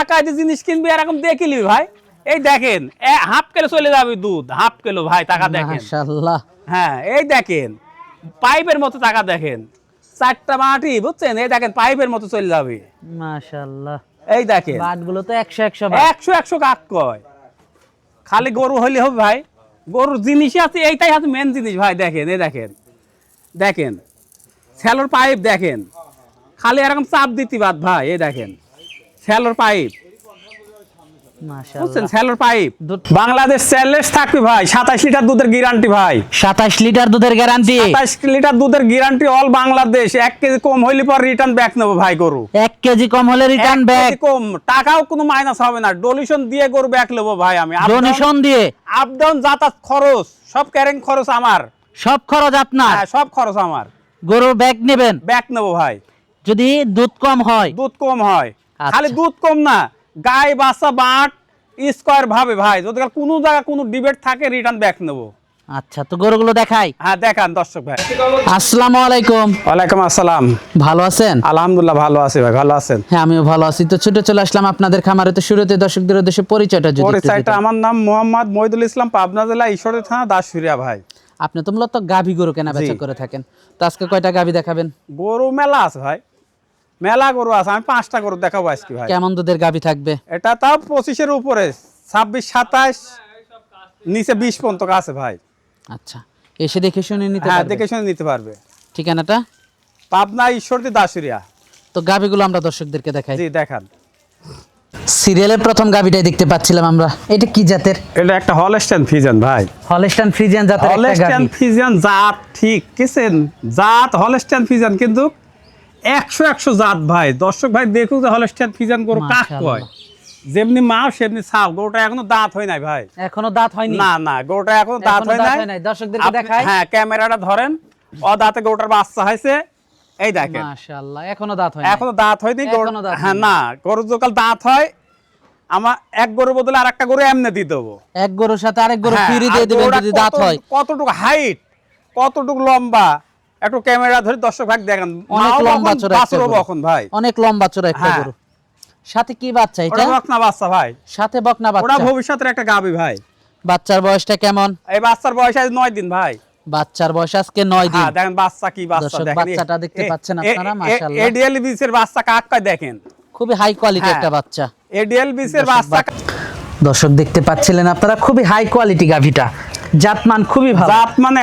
টাকা দিয়ে জিনিস কিনবি এরকম দেখিলি ভাই? এই দেখেন হাফ কিলো চলে যাবে দুধ হাফ কিলো ভাই টাকা দেখেন। হ্যাঁ এই দেখেন পাইপের মতো টাকা দেখেন। চারটা মাটি বুঝছেন? এই দেখেন পাইপের মতো চলে যাবে। এই দেখেন। বাটগুলো তো 100 100 বাট একশো একশো কাক কয়। খালি গরু হইলে হবে ভাই। গরুর জিনিসই আছে এইটাই আছে মেন জিনিস ভাই দেখেন এই দেখেন। দেখেন স্যালোর পাইপ দেখেন। খালি এরকম চাপ দিতে বাদ ভাই এই দেখেন। স্যালোর পাইপ। বুঝছেন? মাশাআল্লাহ স্যালোর পাইপ। বাংলাদেশ চ্যালেঞ্জ থাকবে ভাই সাতাশ লিটার দুধের গ্যারান্টি ভাই। 27 লিটার দুধের গ্যারান্টি। সাতাশ লিটার দুধের গ্যারান্টি অল বাংলাদেশ। এক কেজি কম হইলে পর রিটার্ন ব্যাক নেব ভাই গরু। 1 কেজি কম হলে রিটার্ন ব্যাক কম। টাকাও কোনো মাইনাস হবে না। ডোনেশন দিয়ে গরু ব্যাক নেব ভাই আমি। ডোনেশন দিয়ে। আপ ডাউন যাতায়াত খরচ। সব ক্যারিং খরচ আমার। সব খরচ আপনার। হ্যাঁ সব খরচ আমার। গরুর ব্যাগ নেবেন। ব্যাক নেব ভাই। যদি দুধ কম হয়। দুধ কম হয়। খালি দুধ কম না গায়ে বাচ্চা বাট স্কোয়ার ভাবে ভাই। যদি কোনো জায়গা কোনো ডিবেট থাকে রিটার্ন ব্যাক নেব। আচ্ছা তো গরুগুলো দেখাই। হ্যাঁ দেখান দর্শক ভাই। আসসালামু আলাইকুম। ওয়ালাইকুম আসসালাম। ভালো আছেন? আলহামদুলিল্লাহ ভালো আছি ভাই ভালো আছেন? হ্যাঁ আমিও ভালো আছি। তো ছুটে চলে আসলাম আপনাদের খামারে। তো শুরুতে দর্শকদের উদ্দেশ্যে পরিচয়টা যদি পরিচয়টা আমার নাম মোহাম্মদ মহিদুল ইসলাম পাবনা জেলা ঈশ্বরের থানা দাসুরিয়া ভাই। আপনি তো মূলত গাভী গরু কেনা বেচা করে থাকেন। তো আজকে কয়টা গাভী দেখাবেন? গরু মেলা আছে ভাই। মেলা গরু আছে আমি পাঁচটা গরু দেখাবো আজকে ভাই। কেমন দুধের গাভী থাকবে? এটা তাও পঁচিশের উপরে ছাব্বিশ সাতাশ নিচে বিশ পর্যন্ত আছে ভাই। আচ্ছা এসে দেখে শুনে নিতে হ্যাঁ দেখে শুনে নিতে পারবে। ঠিকানাটা? পাবনা ঈশ্বরদী দাসুরিয়া তো গাভীগুলো আমরা দর্শকদেরকে দেখাই। জি দেখান। সিরিয়ালের প্রথম গাভীটাই দেখতে পাচ্ছিলাম আমরা। এটা কি জাতের? এটা একটা হলস্টেন ফিজন ভাই। হলস্টান ফ্রিজিয়ান জাতের একটা হলস্টেন গাভী ফিজিয়ান জাত ঠিক কিসেন জাত হলস্টেন ফিজিয়ান কিন্তু একশো একশো জাত ভাই। দর্শক ভাই দেখুক যে হলস্টেন ফিজিয়ান গরু কাক কয়? যেমনি মা সেমনি সাপ গরুটা এখনও দাঁত হয় নাই ভাই। এখনও দাঁত হয়নি? না না গরুটা এখনও দাঁত হয় নাই। হয় আপনি- দেখাই। হ্যাঁ ক্যামেরাটা ধরেন। ও দাঁতে গরুটার বাচ্চা হয়েছে। এই দেখেন। মাশাআল্লাহ এখনও দাঁত হয়নি। এখনও দাঁত হয়নি গরু- হ্যাঁ না গরুর যকাল দাঁত হয় আমার এক গরুর বদলে আর একটা গরু এমনি দিয়ে দেবো। এক গরুর সাথে আরেক গরু হ্যাঁ, ফিরি দিয়ে দিবেন যদি দাঁত হয়। কতটুকু হাইট কতটুকু লম্বা একটু ক্যামেরা ধরে দর্শক ভাগ দেখেন। অনেক লম্বা চড়া গরু। বখন ভাই? অনেক লম্বা চড়া একটা হ্যাঁ। গরু। সাথে কি বাচ্চা এটা? ওটা বকনা বাচ্চা ভাই। সাথে বকনা বাচ্চা। ওটা ভবিষ্যতের একটা গাবি ভাই। বাচ্চার বয়সটা কেমন? এই বাচ্চার বয়স আজ নয় দিন ভাই। বাচ্চার বয়স আজকে নয় দিন। হ্যাঁ দেখেন বাচ্চা কি বাচ্চা দেখেন। বাচ্চাটা দেখতে পাচ্ছেন আপনারা, মাশাআল্লাহ। এডিএল বিসের বাচ্চা কাক দেখেন? খুবই হাই কোয়ালিটি হ্যাঁ। একটা বাচ্চা। এডিএল বিসের বাচ্চা দর্শক দেখতে পাচ্ছিলেন আপনারা খুবই হাই কোয়ালিটি গাভিটা। জাতমান খুবই ভালো। জাত মানে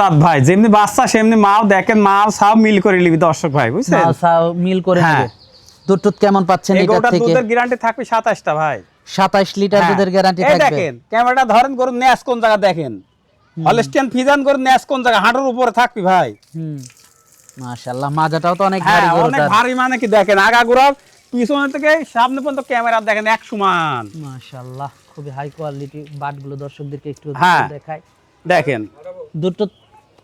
জাত ভাই। যেমনি বাচ্চা সেমনি মাও দেখেন মাও সব মিল করে নিবি দর্শক ভাই বুঝছেন? মাল সাও মিল করে হ্যাঁ। দুধ টুধ কেমন পাচ্ছেন এটা থেকে? দুধের গ্যারান্টি থাকবে সাতাশটা ভাই। 27 লিটার হ্যাঁ। দুধের গ্যারান্টি থাকবে। দেখেন ক্যামেরাটা ধরেন গরু ন্যাস কোন জায়গা দেখেন? হলস্টিয়ান ফিজান গরু ন্যাস কোন জায়গা? হাঁটুর উপরে থাকবি ভাই। হুম। মাশাআল্লাহ মাজাটাও তো অনেক হ্যাঁ ভারী অনেক ভারী মানে কি দেখেন আগা গুড়া পিছনে থেকে সামনে পর্যন্ত ক্যামেরা দেখেন এক সমান। মাশাআল্লাহ। খুবই হাই কোয়ালিটি বাটগুলো দর্শকদেরকে একটু হ্যাঁ। দেখাই। দেখেন। দুধ টুধ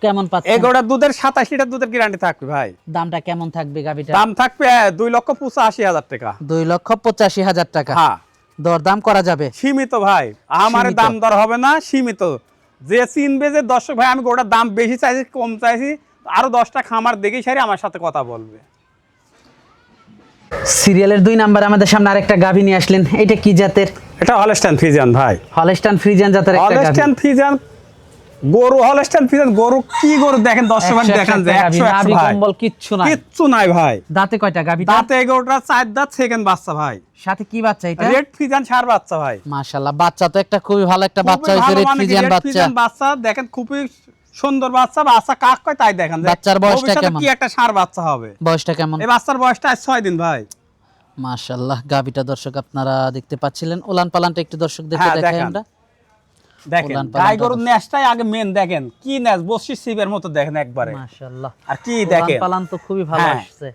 কেমন এই পাচ্ছেন গরুটার দুধের সাতাশ লিটার দুধের গ্যারান্টি থাকবে ভাই। দামটা কেমন থাকবে গাভিটা দাম থাকবে আহ, দুই লক্ষ পঁচাশি হাজার টাকা। দুই লক্ষ পঁচাশি হাজার টাকা। হ্যাঁ। দরদাম করা যাবে? সীমিত ভাই। আমার দাম দর হবে না সীমিত। যে চিনবে যে দর্শক ভাই আমি গোটার দাম বেশি চাইছি কম চাইছি আরও দশটা খামার দেখেই সারি আমার সাথে কথা বলবে। সিরিয়ালের দুই নাম্বার আমাদের সামনে আরেকটা গাভি নিয়ে আসলেন। এটা কি জাতের? এটা হলস্টাইন ফিজিয়ান ভাই। হলস্টান ফ্রিজিয়ান জাতের একটা গাভি। হলস্টাইন ফিজিয়ান গরু হলস্টাইন ফিজিয়ান গরু কি গরু দেখেন? দর্শক ভাই দেখেন যে গাভী, একশো একশো নাভি ভাই। কম্বল কিচ্ছু নাই। কিচ্ছু নাই ভাই। দাঁতে কয়টা গাভি? দাঁতে এগারোটা চার দাঁত সেকেন্ড বাচ্চা ভাই। সাথে কি বাচ্চা এটা? রেড ফিজিয়ান সার বাচ্চা ভাই। মাশাআল্লাহ বাচ্চা তো একটা খুবই ভালো একটা বাচ্চা হয়েছে রেড ফ্রিজিয়ান বাচ্চা। বাচ্চা। দেখেন খুবই সুন্দর বাচ্চা বাচ্চা কাক কয় তাই দেখেন। বাচ্চার বয়সটা কেমন? কি একটা সার বাচ্চা হবে? বয়সটা কেমন? এই বাচ্চার বয়সটা আজ ছয় দিন ভাই। মাশাআল্লাহ গাভিটা দর্শক আপনারা দেখতে পাচ্ছিলেন। ওলান পালানটা একটু দর্শকদেরকে হ্যাঁ, দেখাই আমরা। দেখেন গাই গরুর ন্যাসটাই আগে মেন দেখেন। কি ন্যাস বসি শিবের মতো দেখেন একবারে। মাশাআল্লাহ। আর কি ওলান দেখেন পালান তো খুবই ভালো হ্যাঁ। আসছে।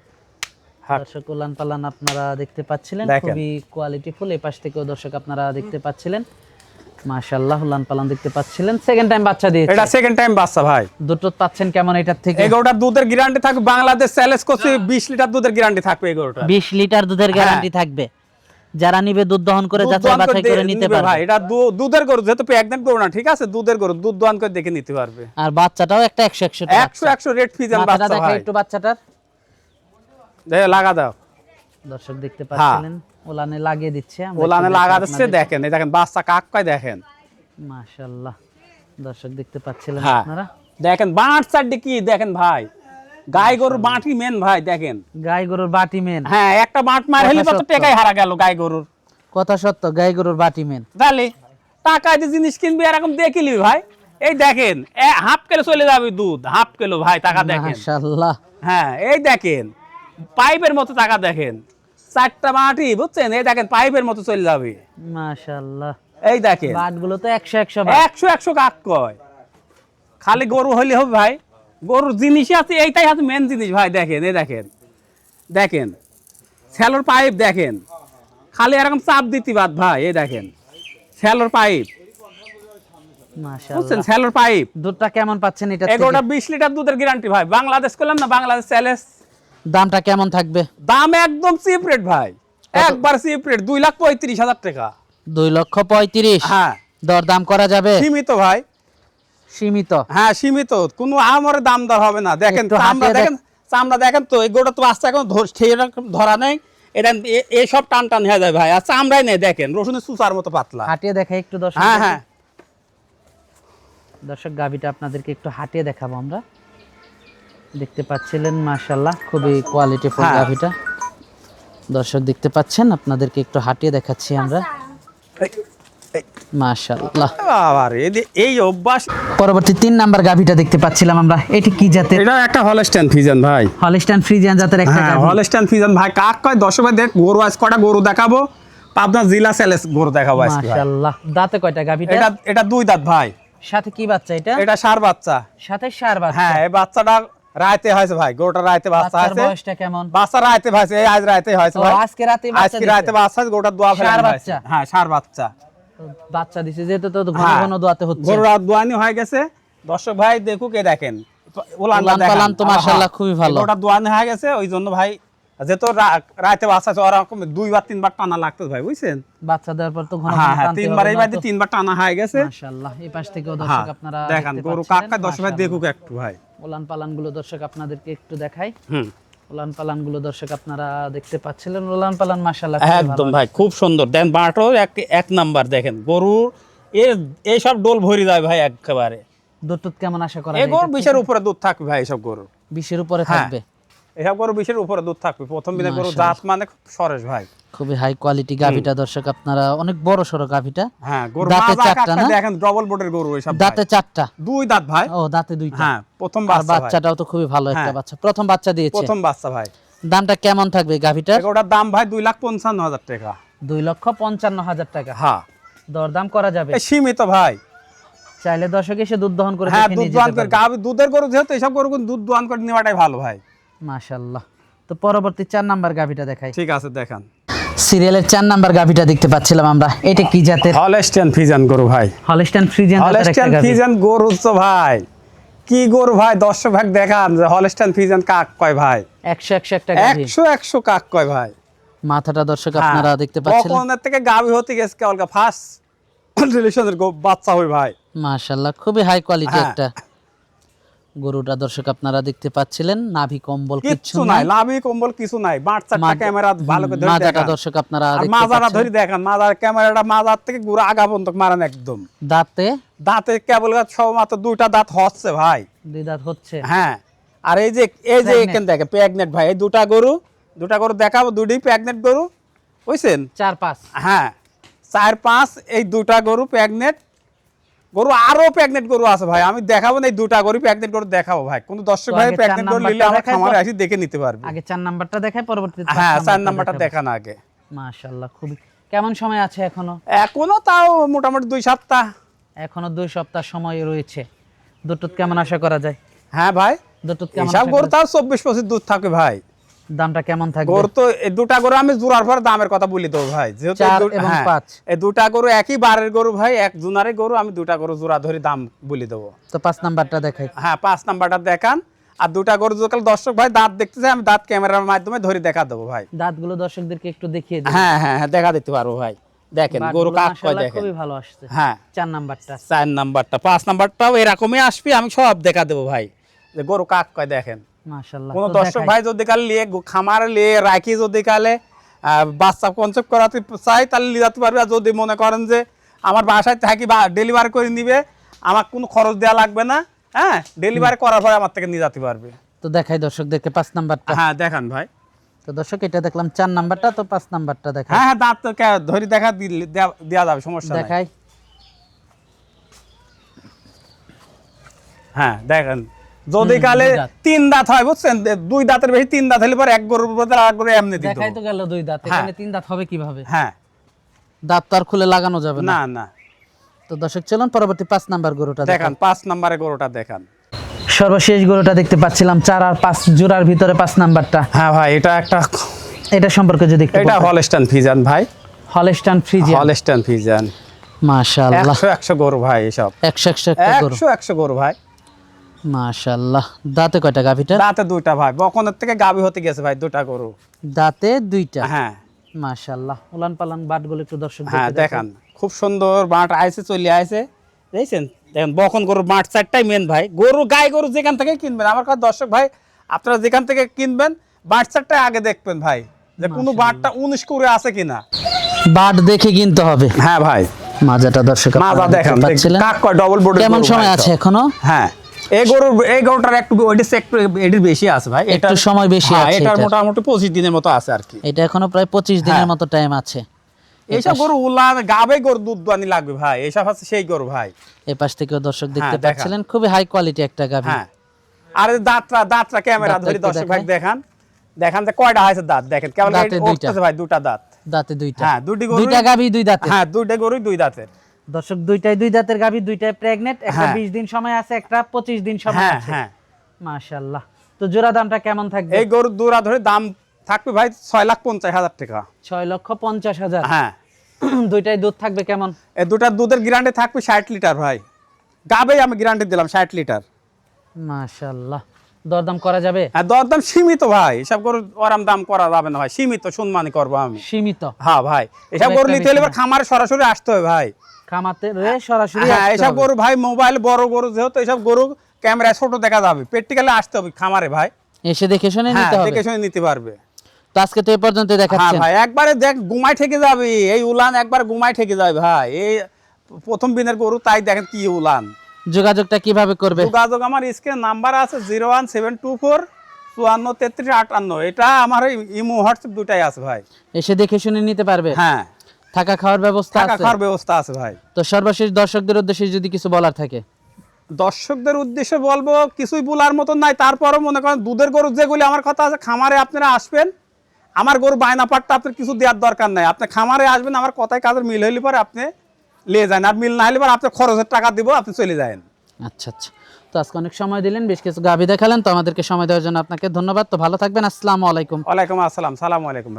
হ্যাঁ। দর্শক ওলান পালান আপনারা দেখতে পাচ্ছিলেন। দেখেন। খুবই কোয়ালিটিফুল এই পাশ থেকেও দর্শক আপনারা দেখতে পাচ্ছিলেন। মাশাআল্লাহ পালান দেখতে পাচ্ছিলেন। সেকেন্ড টাইম বাচ্চা দিয়েছে। এটা সেকেন্ড টাইম বাচ্চা ভাই। পাচ্ছেন কেমন এটার থেকে? এই গরুটার দুধের গ্যারান্টি থাকবে। বাংলাদেশ চ্যালেঞ্জ করছে বিশ লিটার দুধের গ্যারান্টি থাকবে এই গরুটা 20 লিটার দুধের গ্যারান্টি থাকবে। যারা নিবে দুধ দহন করে যাচাই বাছাই করে নিতে পারবে। ভাই। এটা দুধের গরু যেহেতু প্রেগনেন্ট গরু না ঠিক আছে? দুধের গরু দুধ দোয়ান করে দেখে নিতে পারবে। আর বাচ্চাটাও একটা 100 100 টাকা একশো একশো রেড ফিজান মাথাটা বাচ্চা দেখা ভাই। একটু বাচ্চাটার। দেখে লাগা দাও। দর্শক দেখতে হ্যাঁ। পাচ্ছিলেন। ওলানে লাগিয়ে দিচ্ছে ওলানে একটু লাগা দিচ্ছে দেখেন এই দেখেন বাচ্চা দেখেন? মাশাআল্লাহ দর্শক দেখতে পাচ্ছিলেন হ্যাঁ। আপনারা? দেখেন বাঁট চারটে কি? দেখেন ভাই গাই গরুর বাঁটি মেন ভাই দেখেন। গাই গরুর বাটি মেন হ্যাঁ একটা বাঁট মার হলে হারা গেল গাই গরুর। কথা সত্য গাই গরুর বাটি মেন তাহলে টাকা যে জিনিস কিনবি এরকম দেখিলি ভাই? এই দেখেন এ হাফ কিলো চলে যাবে দুধ হাফ কিলো ভাই টাকা দেখেন। মাশাআল্লাহ। হ্যাঁ এই দেখেন পাইপের মতো টাকা দেখেন। চারটা মাটি বুঝছেন? এই দেখেন পাইপের মতো চলে যাবে। মাশাআল্লাহ। এই দেখেন। বাটগুলো তো 100 100 বাট একশো একশো কাক কয়। খালি গরু হলে হবে ভাই। গরুর জিনিসই আছে এইটাই আছে মেন জিনিস ভাই দেখেন এই দেখেন। দেখেন স্যালোর পাইপ দেখেন। খালি এরকম চাপ দিতে বাদ ভাই এই দেখেন। স্যালোর পাইপ। বুঝছেন স্যালোর পাইপ। দুধটা কেমন পাচ্ছেন এটা এগারোটা বিশ লিটার দুধের গ্যারান্টি ভাই। বাংলাদেশ করলাম না বাংলাদেশ চ্যালেঞ্জ দামটা কেমন থাকবে? দাম একদম চিপ রেট ভাই। একবার চিপ রেট দুই লাখ পঁয়ত্রিশ হাজার টাকা। দুই লক্ষ পঁয়ত্রিশ? হ্যাঁ। দর দাম করা যাবে? সীমিত ভাই। সীমিত? হ্যাঁ সীমিত। কোনো আমরে দাম দর হবে না। দেখেন চামড়া দেখেন চামড়া দেখেন তো এই গোটা তো আস্তে এখন ধর- নেই। এটা এ- এই সব টান টান হয়ে যায় ভাই। আর চামড়াই নেই দেখেন রসুনের সুসার মতো পাতলা। হাটিয়ে দেখা একটু দর্শক হ্যাঁ হ্যাঁ। দর্শক গাভিটা আপনাদেরকে একটু হাটিয়ে দেখাবো আমরা। দেখতে পাচ্ছিলেন মাশাল্লাহ খুবই কোয়ালিটিফুল হ্যাঁ। গাভিটা দর্শক দেখতে পাচ্ছেন আপনাদেরকে একটু হাটিয়ে দেখাচ্ছি আমরা। মাশাল্লাহ আবার এই- এই অভ্যাস পরবর্তী তিন নাম্বার গাভিটা দেখতে পাচ্ছিলাম আমরা। এটি কি জাতের? এটা একটা হলস্টাইন ফিজন ভাই। হলিস্টান ফ্রিজিয়ান জাতের একটা হ্যাঁ গাভি। হলস্টাইন ফিজন ভাই কাক কয়? দেখ গরু আজ কটা গরু দেখাবো? পাবনা জেলা সেলেস গরু দেখাবো আজকে ভাই। দাঁতে কয়টা গাভিটা? এটা এটা দুই দাঁত ভাই। সাথে কি বাচ্চা এটা? এটা সার বাচ্চা। সাথে সার বাচ্চা। হ্যাঁ এই বাচ্চাটা রাইতে হয়েছে ভাই গরুটা রাইতে বাচ্চা বয়সটা কেমন? হয়েছে এই আজ রাইতে হয়েছে ভাই। আজকে রাতে বাচ্চা আজকে। বাচ্চা গোটা দোয়া ফেলে বাচ্চা? হ্যাঁ সার বাচ্চা। বাচ্চা দিছে যেহেতু তো ঘন হ্যাঁ। ঘন দোয়াতে হচ্ছে। গরুর আর দোয়ানি হয়ে গেছে। দর্শক ভাই দেখুক এ দেখেন। পালান তো মাশাআল্লাহ খুবই ভালো। গরুটা দোয়ানি হয়ে গেছে ওই জন্য ভাই বাচ্চা আছে ওরকম দুইবার তিনবার টানা লাগতো ভাই বুঝছেন? বাচ্চা দেওয়ার পর তো ঘন ঘন হ্যাঁ হ্যাঁ তিনবার এই তো। তিনবার টানা হয়ে গেছে। মাশাআল্লাহ এই পাশ হ্যাঁ দর্শক আপনারা দেখেন গরু। কাকা দর্শক ভাই দেখুক একটু ভাই। উলান পালানগুলো দর্শক আপনাদেরকে একটু দেখাই। হুম। ওলান পালানগুলো দর্শক আপনারা দেখতে পাচ্ছিলেন। ওলান পালান মাশাআল্লাহ একদম ভাই খুব সুন্দর। দেন বাটো এক এক নাম্বার দেখেন। গরু এর এই সব ডোল ভরি যায় ভাই একেবারে। দুধ টুধ কেমন আশা করা এই গরু বিশের উপরে দুধ থাকবে ভাই সব গরু। বিশের উপরে হ্যাঁ। থাকবে? এসব গরু বিশের উপরে দুধ থাকবে। প্রথম দিনের গরু জাত মানে সরেস ভাই। খুবই হাই কোয়ালিটি গাভিটা দর্শক আপনারা অনেক বড় সড়ো গাভিটা। হ্যাঁ গরু দাঁতে চারটা না? দেখেন ডবল বোর্ডের গরু এসব দাঁতে চারটা। দুই দাঁত ভাই। ও দাঁতে দুইটা। হ্যাঁ প্রথম বাচ্চা বাচ্চাটাও তো খুবই ভালো একটা হ্যাঁ। বাচ্চা। প্রথম বাচ্চা দিয়েছে। প্রথম বাচ্চা ভাই। দামটা কেমন থাকবে গাভিটার? ওটার দাম ভাই দুই লাখ পঞ্চান্ন হাজার টাকা। দুই লক্ষ পঞ্চান্ন হাজার টাকা। হ্যাঁ। দরদাম করা যাবে? সীমিত ভাই। চাইলে দর্শক এসে দুধ দহন করে হ্যাঁ দুধ যেতে করে গাভী দুধের গরু যেহেতু এসব গরু দুধ দোয়ান করে নেওয়াটাই ভালো ভাই। মাশাল্লাহ তো পরবর্তী চার নাম্বার গাভিটা দেখাই। ঠিক আছে দেখান। সিরিয়ালের চার নাম্বার গাভিটা দেখতে পাচ্ছিলাম আমরা। এটা কি জাতের? হলস্টিয়ান ফিজান গরু ভাই। হলিস্টান হলস্টিয়ান গাভি। ফিজান গরু তো ভাই। কি গরু ভাই? দর্শক ভাগ দেখান যে হলস্টিয়ান ফিজান কাক কয় ভাই? একশো একশো একটা একশো একশো কাক কয় ভাই? মাথাটা দর্শক আপনারা হ্যাঁ, দেখতে পাচ্ছিলেন। কখনের থেকে গাভী হতে গেছে কেবল ফার্স্ট রিলেশনের বাচ্চা হই ভাই। মাশাল্লাহ খুবই হাই কোয়ালিটি হ্যাঁ। একটা। গরুটা দর্শক আপনারা দেখতে পাচ্ছিলেন। নাভি কম্বল কিচ্ছু নাই লাভি কম্বল কিছু নাই। বাট চারটা ক্যামেরা ভালো করে ধরে মাজাটা দর্শক আপনারা পাচ্ছেন। ধরে দেখান মাজার ক্যামেরাটা মাজার থেকে গুড়া আগা পর্যন্ত মারেন একদম। দাঁতে? দাঁতে কেবল সব মাত্র দুইটা দাঁত হচ্ছে ভাই। দুই দাঁত হচ্ছে। হ্যাঁ আর এই যে এই যে. এখানে দেখে প্রেগনেন্ট ভাই এই দুটা গরু দুটা গরু দেখাবো দুটি প্রেগনেন্ট গরু। বুঝছেন? চার পাঁচ। হ্যাঁ চার পাঁচ এই দুটা গরু প্রেগনেন্ট গরু আরও প্রেগনেন্ট গরু আছে ভাই। আমি দেখাবো না এই দুটা গরু প্রেগনেন্ট গরু দেখাবো ভাই। কোন দর্শক ভাই প্রেগনেন্ট গরু নিলে আমার খামারে আসি দেখে নিতে পারবে। আগে চার নাম্বারটা দেখাই পরবর্তীতে হ্যাঁ চার নাম্বারটা দেখান আগে। মাশাল্লাহ খুবই কেমন সময় আছে এখনও? এখনও তাও মোটামুটি দুই সপ্তাহ। এখনও দুই সপ্তাহ সময় রয়েছে। দুধ কেমন আশা করা যায়? হ্যাঁ ভাই দুধ কেমন আশা গরু তাও চব্বিশ পঁচিশ দুধ থাকে ভাই? দামটা কেমন থাকবে? গরু তো এই দুটা গরু আমি জোড়ার পর দামের কথা বলি দেবো ভাই। যেহেতু এই হ্যাঁ, পাঁচ। এই দুটা গরু একই বারের গরু ভাই এক জুনারের গরু আমি দুটা গরু জোড়া ধরে দাম বলি দেবো। তো পাঁচ নাম্বারটা দেখাই। হ্যাঁ পাঁচ নাম্বারটা দেখান। আর দুটা গরু যখন দর্শক ভাই দাঁত দেখতে চাই আমি দাঁত ক্যামেরার মাধ্যমে ধরে দেখা দেবো ভাই। দাঁতগুলো দর্শকদেরকে একটু দেখিয়ে দিই হ্যাঁ হ্যাঁ হ্যাঁ দেখা দিতে পারব ভাই। দেখেন গরু কাক কয় দেখেন? খুবই ভালো আসছে। হ্যাঁ। চার নাম্বারটা। চার নাম্বারটা পাঁচ নাম্বারটাও এরকমই আসবে আমি সব দেখা দেবো ভাই। যে গরু কাক কয় দেখেন? কোন দর্শক ভাই যদি কালে গো- লিয়ে রাখি যদি কালে বাচ্চা কনসেপ্ট করাতে চাই তাহলে নিয়ে যেতে পারবে। আর যদি মনে করেন যে আমার বাসায় থাকি বা ডেলিভারি করে নিবে আমার কোনো খরচ দেওয়া লাগবে না হ্যাঁ? ডেলিভারি করার পরে আমার থেকে নিয়ে যেতে পারবে। তো দেখাই দর্শকদেরকে পাঁচ নাম্বারটা। হ্যাঁ দেখান ভাই। তো দর্শক এটা দেখলাম চার নাম্বারটা তো পাঁচ নাম্বারটা দেখাই। হ্যাঁ হ্যাঁ দাঁত তো ধরি দেখা দেয়া যাবে সমস্যা দেখাই। হ্যাঁ দেখেন। যদি কালে তিন দাঁত হয় বুঝছেন? দুই দাঁতের বেশি তিন দাঁত হলে পরে এক গরুর বদলে আর গরু এমনি দিত। দেখাই তো গেল দুই দাঁত হ্যাঁ। এখানে তিন দাঁত হবে কীভাবে? হ্যাঁ। দাঁত তো আর খুলে লাগানো যাবে না। না না। তো দর্শক চলুন পরবর্তী পাঁচ নাম্বার গরুটা দেখান। পাঁচ নম্বরে গরুটা দেখান। সর্বশেষ গরুটা দেখতে পাচ্ছিলাম চার আর পাঁচ জোড়ার ভিতরে পাঁচ নাম্বারটা। হ্যাঁ ভাই এটা একটা এটা সম্পর্কে যদি একটু এটা হলস্টান ফিজান ভাই। হলস্টান ফ্রিজিয়ান হলস্টান ফিজান মাশাআল্লাহ। একশো একশো গরু ভাই এসব। একশো একশো একটা গরু। একশো একশো গরু ভাই। মাশাআল্লাহ। দাঁতে কয়টা গাভিটা? দাঁতে দুইটা ভাই। বকনের থেকে গাবি হতে গেছে ভাই দুটা গরু। দাঁতে দুইটা? হ্যাঁ। মাশাআল্লাহ। উলান পালান বাটগুলো একটু দর্শক হ্যাঁ দেখান। খুব সুন্দর বাঁট আইছে চলে আইছে। দেখছেন? দেখেন বকন গরুর বাঁট চারটাই মেন ভাই। গরু গাই গরু যেখান থেকে কিনবেন। আমার কাছে দর্শক ভাই আপনারা যেখান থেকে কিনবেন বাট চারটাই আগে দেখবেন ভাই যে কোনো বাঁটটা উনিশ করে আছে কিনা। বাট দেখে কিনতে হবে। হ্যাঁ ভাই। মাজাটা দর্শক মাজা দেখান। কাক কয় ডবল বোর্ড কেমন সময় আছে এখনও? হ্যাঁ। এই গরুর এই গরুটার একটু ওইটা একটু এটির বেশি আছে ভাই। একটু সময় বেশি হ্যাঁ, আছে এটার। মোটামুটি পঁচিশ দিনের মতো আছে আর কি। এটা এখনও প্রায় পঁচিশ দিনের হ্যাঁ। মতো টাইম আছে। এইসব গরু উলান গাবে গরু দুধ দানি লাগবে ভাই। এইসব আছে সেই গরু ভাই। এই পাশ থেকেও দর্শক দেখতে হ্যাঁ, পাচ্ছিলেন খুবই হাই কোয়ালিটি একটা গাভি। হ্যাঁ। আর এই দাঁতটা দাঁতটা ক্যামেরা ধরে দর্শক ভাই দেখান। দেখান যে কয়টা হয়েছে দাঁত দেখেন। কেমন ভাই দুটা দাঁত। দাঁতে দুইটা। হ্যাঁ দুটি গরু দুইটা গাভি দুই দাঁতে হ্যাঁ দুইটা গরুই দুই দাঁতের। দর্শক দুইটাই দুই দাঁতের গাভি দুইটাই প্রেগনেন্ট একটা হ্যাঁ। বিশ দিন সময় আছে একটা পঁচিশ দিন সময় হ্যাঁ আছে। হ্যাঁ। মাশাআল্লাহ। তো জোড়া দামটা কেমন থাকবে? এই গরুর দুরা ধরে দাম থাকবে ভাই ছয় লাখ পঞ্চাশ হাজার টাকা। ছয় লক্ষ পঞ্চাশ হাজার। হ্যাঁ। দুইটাই দুধ থাকবে কেমন? এই দুটার দুধের গ্যারান্টি থাকবে ষাট লিটার ভাই। গাবেই আমি গ্যারান্টি দিলাম ষাট লিটার। মাশাআল্লাহ। দরদাম করা যাবে? আর দরদাম সীমিত ভাই। এসব গরু ওরাম দাম করা যাবে না ভাই। সীমিত সম্মানই করব আমি। সীমিত? হ্যাঁ ভাই এসব গরু নিতে হলে খামারে সরাসরি আসতে হবে ভাই। খামাতে সরাসরি হ্যাঁ এসব গরু ভাই মোবাইল বড় গরু যেহেতু এসব গরু ক্যামেরায় ছোট দেখা যাবে। প্র্যাকটিক্যালি আসতে হবে খামারে ভাই। এসে দেখে শুনে হ্যাঁ নিতে হবে। দেখে শুনে নিতে পারবে। তো আজকে তো এই পর্যন্ত হ্যাঁ দেখাচ্ছেন। ভাই একবারে দেখ গুমাই ঠেকে যাবে। এই উলান একবার গুমাই ঠেকে যাবে ভাই। এই প্রথম দিনের গরু তাই দেখেন কি উলান। যোগাযোগটা কীভাবে করবে? যোগাযোগ আমার স্ক্রিন নাম্বার আছে zero one seven two four চুয়ান্ন তেত্রিশ আটান্ন। এটা আমার ইমো হোয়াটসঅ্যাপ দুটাই আছে ভাই। এসে দেখে শুনে নিতে পারবে? হ্যাঁ। থাকা খাওয়ার ব্যবস্থা থাকা খাওয়ার ব্যবস্থা আছে ভাই। তো সর্বশেষ দর্শকদের উদ্দেশ্যে যদি কিছু বলার থাকে? দর্শকদের উদ্দেশ্যে বলব কিছুই বলার মতন নাই। তারপরও মনে করেন দুধের গরু যেগুলি আমার কথা আছে খামারে আপনারা আসবেন। আমার গরু বায়না পাটটা আপনার কিছু দেওয়ার দরকার নাই। আপনি খামারে আসবেন আমার কথায় কাজের মিল হইলে পরে আপনি নিয়ে যান। আর মিল না হলে আপনার আপনি খরচের টাকা দিব আপনি চলে যান আচ্ছা আচ্ছা। তো আজকে অনেক সময় দিলেন বেশ কিছু গাভি দেখালেন তো আমাদেরকে সময় দেওয়ার জন্য আপনাকে ধন্যবাদ। তো ভালো থাকবেন আসসালামু আলাইকুম। ওয়ালাইকুম আসসালাম সালাম আলাইকুম।